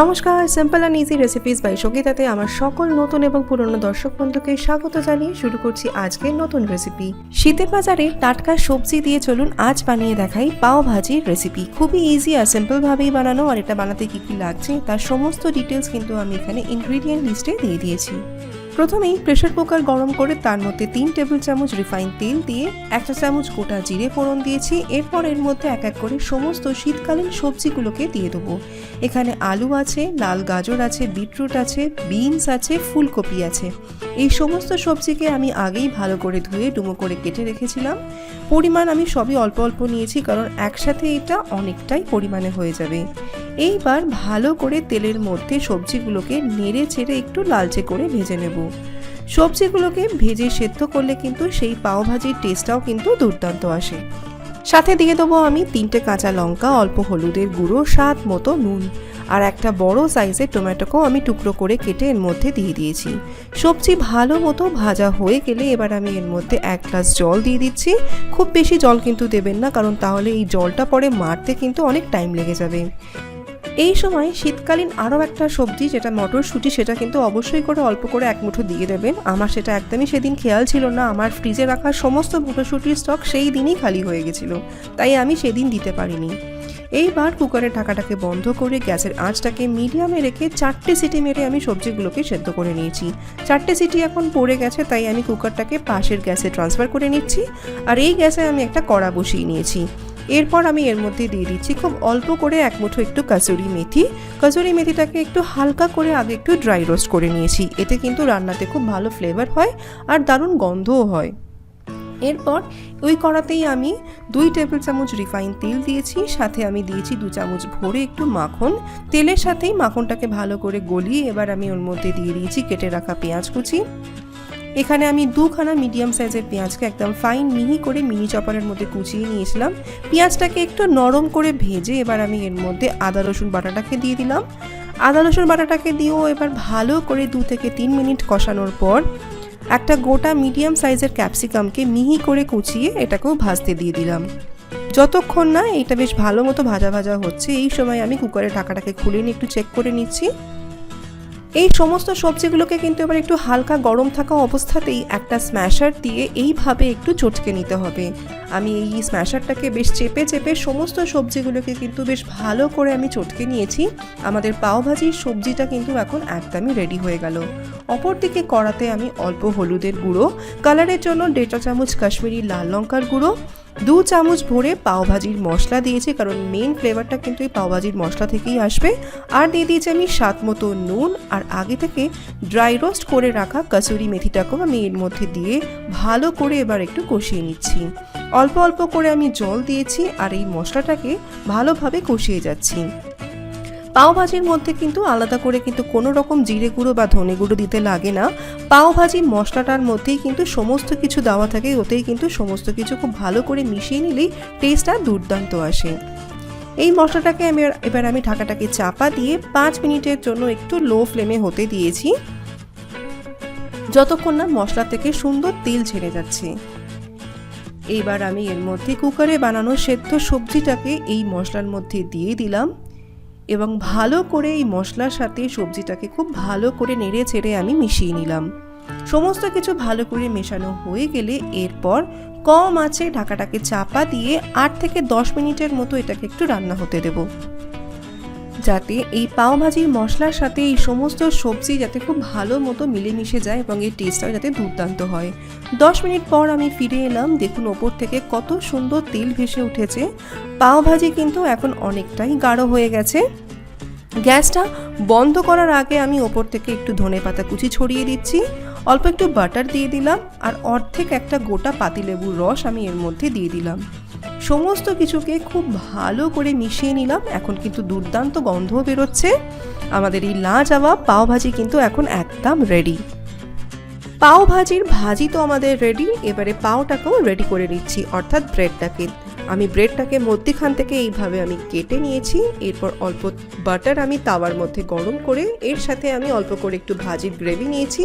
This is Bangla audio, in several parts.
নমস্কার simple and easy recipes by সঙ্গীতাতে আমার সকল নতুন এবং পুরনো দর্শক বন্ধুকে স্বাগত জানিয়ে শুরু করছি আজকের নতুন রেসিপি শীতের বাজারে টাটকা সবজি দিয়ে চলুন আজ বানিয়ে দেখাই পাও ভাজির রেসিপি খুবই ইজি আর সিম্পলভাবেই বানানো আর এটা বানাতে কী কী লাগছে তার সমস্ত ডিটেলস কিন্তু আমি এখানে ইনগ্রিডিয়েন্ট লিস্টে দিয়ে দিয়েছি। প্রথমেই প্রেশার কুকার গরম করে তার মধ্যে তিন টেবিল চামচ রিফাইন তেল দিয়ে একটা চামচ গোটা জিরে ফোড়ন দিয়েছি। এরপর এর মধ্যে এক এক করে সমস্ত শীতকালীন সবজিগুলোকে দিয়ে দেবো। এখানে আলু আছে, লাল গাজর আছে, বিটরুট আছে, বিনস আছে, ফুলকপি আছে। এই সমস্ত সবজিকে আমি আগেই ভালো করে ধুয়ে ডুমো করে কেটে রেখেছিলাম। পরিমাণ আমি সবই অল্প অল্প নিয়েছি, কারণ একসাথে এটা অনেকটাই পরিমাণে হয়ে যাবে। এইবার ভালো করে তেলের মধ্যে সবজিগুলোকে নেড়ে চেড়ে একটু লালচে করে ভেজে নেব। সবজিগুলোকে ভেজে সেদ্ধ করলে কিন্তু সেই পাওভাজির টেস্টটাও কিন্তু দুর্দান্ত আসে। সাথে দিয়ে দেবো আমি তিনটে কাঁচা লঙ্কা, অল্প হলুদের গুঁড়ো, স্বাদ মতো নুন। আর একটা বড় সাইজের টমেটোকেও আমি টুকরো করে কেটে এর মধ্যে দিয়ে দিয়েছি। সবজি ভালো মতো ভাজা হয়ে গেলে এবার আমি এর মধ্যে এক গ্লাস জল দিয়ে দিচ্ছি। খুব বেশি জল কিন্তু দেবেন না, কারণ তাহলে এই জলটা পরে মারতে কিন্তু অনেক টাইম লেগে যাবে। এই সময় শীতকালীন আরও একটা সবজি, যেটা মটরশুঁটি, সেটা কিন্তু অবশ্যই করে অল্প করে এক মুঠো দিয়ে দেবেন। আমার সেটা একদমই সেদিন খেয়াল ছিল না। আমার ফ্রিজে রাখা সমস্ত মটরশুঁটির স্টক সেই দিনই খালি হয়ে গেছিল। তাই আমি সেদিন দিতে পারিনি। এইবার কুকারের ঢাকাটাকে বন্ধ করে গ্যাসের আঁচটাকে মিডিয়ামে রেখে চারটে সিটি মেরে আমি সবজিগুলোকে সেদ্ধ করে নিয়েছি। চারটে সিটি এখন পড়ে গেছে, তাই আমি কুকারটাকে পাশের গ্যাসে ট্রান্সফার করে নিচ্ছি। আর এই গ্যাসে আমি একটা কড়া বসিয়ে নিয়েছি। এরপর আমি এর মধ্যে দিয়ে দিচ্ছি খুব অল্প করে এক মুঠো একটু কাসুরি মেথি। কাসুরি মেথিটাকে একটু হালকা করে আগে একটু ড্রাই রোস্ট করে নিয়েছি। এতে কিন্তু রান্নাতে খুব ভালো ফ্লেভার হয় আর দারুণ গন্ধও হয়। এরপর ওই কড়াতেই আমি দুই টেবিল চামচ রিফাইন তেল দিয়েছি, সাথে আমি দিয়েছি দু চামচ ভরে একটু মাখন। তেলের সাথেই মাখনটাকে ভালো করে গলিয়ে এবার আমি ওর মধ্যে দিয়ে দিয়েছি কেটে রাখা পেঁয়াজ কুচি। এখানে আমি দুখানা মিডিয়াম সাইজের পেঁয়াজকে একদম ফাইন মিহি করে মিনি চপারের মধ্যে কুচিয়ে নিয়েছিলাম। পেঁয়াজটাকে একটু নরম করে ভেজে এবার আমি এর মধ্যে আদা, রসুন বাটাটাকে দিয়ে দিলাম। আদা, রসুন বাটাটাকে দিয়েও এবার ভালো করে দু থেকে তিন মিনিট কষানোর পর একটা গোটা মিডিয়াম সাইজের ক্যাপসিকামকে মিহি করে কুচিয়ে এটাকেও ভাজতে দিয়ে দিলাম। যতক্ষণ না এটা বেশ ভালো মতো ভাজা ভাজা হচ্ছে, এই সময় আমি কুকারের ঢাকাটাকে খুলে নিয়ে একটু চেক করে নিচ্ছি। এই সমস্ত সবজিগুলোকে কিন্তু এবার একটু হালকা গরম থাকা অবস্থাতেই একটা স্ম্যাশার দিয়ে এইভাবে একটু চটকে নিতে হবে। আমি এই স্ম্যাশারটাকে বেশ চেপে চেপে সমস্ত সবজিগুলোকে কিন্তু বেশ ভালো করে আমি চটকে নিয়েছি। আমাদের পাওভাজির সবজিটা কিন্তু এখন একদমই রেডি হয়ে গেল। অপরদিকে কড়াতে আমি অল্প হলুদের গুঁড়ো কালারের জন্য দেড়টা চামচ কাশ্মীরি লাল লঙ্কার গুঁড়ো দু চামচ ভরে পাওভাজির মশলা দিয়েছি, কারণ মেন ফ্লেভারটা কিন্তু এই পাওভাজির মশলা থেকেই আসবে। আর দিয়ে দিয়েছি আমি স্বাদ মতো নুন, আর আগে থেকে ড্রাই রোস্ট করে রাখা কাসুরি মেথিটাকেও আমি এর মধ্যে দিয়ে ভালো করে এবার একটু কষিয়ে নিচ্ছি। অল্প অল্প করে আমি জল দিয়েছি, আর এই মশলাটাকে ভালোভাবে কষিয়ে যাচ্ছি। পাও ভাজির মধ্যে কিন্তু আলাদা করে কিন্তু কোনো রকম জিরে গুঁড়ো বা ধনে গুঁড়ো দিতে লাগে না। পাও ভাজি মশলাটার মধ্যেই কিন্তু সমস্ত কিছু দেওয়া থাকে, ওতেই কিন্তু সমস্ত কিছু খুব ভালো করে মিশিয়ে নিলেই টেস্টটা দুর্দান্ত আসে। এই মশলাটাকে আমি এবার আমি ঢাকাটাকে চাপা দিয়ে পাঁচ মিনিটের জন্য একটু লো ফ্লেমে হতে দিয়েছি। যতক্ষণ না মশলা থেকে সুন্দর তেল ছেড়ে যাচ্ছে। এইবার আমি এর মধ্যে কুকারে বানানো সেদ্ধ সবজিটাকে এই মশলার মধ্যে দিয়ে দিলাম। এবং ভালো করে এই মশলার সাথে সবজিটাকে খুব ভালো করে নেড়ে ছেড়ে আমি মিশিয়ে নিলাম। সমস্ত কিছু ভালো করে মেশানো হয়ে গেলে এরপর কম আছে ঢাকাটাকে চাপা দিয়ে আট থেকে দশ মিনিটের মতো এটাকে একটু রান্না হতে দেব। যাতে এই পাও ভাজির মশলার সাথে এই সমস্ত সবজি যাতে খুব ভালো মতো মিলেমিশে যায় এবং এই টেস্টটাও যাতে দুর্দান্ত হয়। দশ মিনিট পর আমি ফিরে এলাম। দেখুন ওপর থেকে কত সুন্দর তেল ভেসে উঠেছে। পাও ভাজি কিন্তু এখন অনেকটাই গাঢ় হয়ে গেছে। গ্যাসটা বন্ধ করার আগে আমি ওপর থেকে একটু ধনে পাতা কুচি ছড়িয়ে দিচ্ছি। অল্প একটু বাটার দিয়ে দিলাম। আর অর্ধেক একটা গোটা পাতিলেবুর রস আমি এর মধ্যে দিয়ে দিলাম। সমস্ত কিছুকে খুব ভালো করে মিশিয়ে নিলাম। এখন কিন্তু দুর্দান্ত গন্ধও বেরোচ্ছে। আমাদের এই লাজবাব পাও ভাজি কিন্তু এখন একদম রেডি পাও ভাজির ভাজি তো আমাদের রেডি এবারে পাওটাকেও রেডি করে নিচ্ছি, অর্থাৎ ব্রেডটাকে আমি ব্রেডটাকে মধ্যিখান থেকে এইভাবে আমি কেটে নিয়েছি, এরপর অল্প বাটার আমি তাওয়ার মধ্যে গরম করে, এর সাথে আমি অল্প করে একটু ভাজির গ্রেভি নিয়েছি,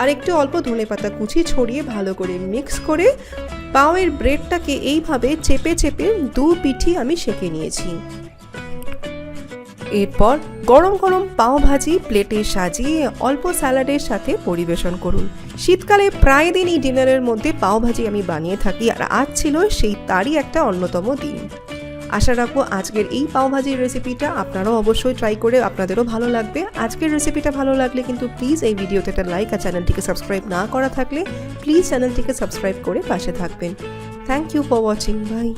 আর একটু অল্প ধনে পাতা কুচি ছড়িয়ে ভালো করে মিক্স করে পাওয়ের ব্রেডটাকে এইভাবে চেপে চেপে দু পিঠি আমি সেঁকে নিয়েছি। এরপর গরম গরম পাও ভাজি প্লেটে সাজিয়ে অল্প স্যালাডের সাথে পরিবেশন করুন। শীতকালে প্রায় দিনই ডিনারের মধ্যে পাও ভাজি আমি বানিয়ে থাকি আর আজ ছিল সেই তারই একটা অন্যতম দিন। আশা রাখব আজকের এই পাওভাজির রেসিপিটা আপনারাও অবশ্যই ট্রাই করে আপনাদেরও ভালো লাগবে। আজকের রেসিপিটা ভালো লাগলে কিন্তু প্লিজ এই ভিডিওতে একটা লাইক আর চ্যানেলটিকে সাবস্ক্রাইব না করা থাকলে প্লিজ চ্যানেলটিকে সাবস্ক্রাইব করে পাশে থাকবেন। Thank you for watching bye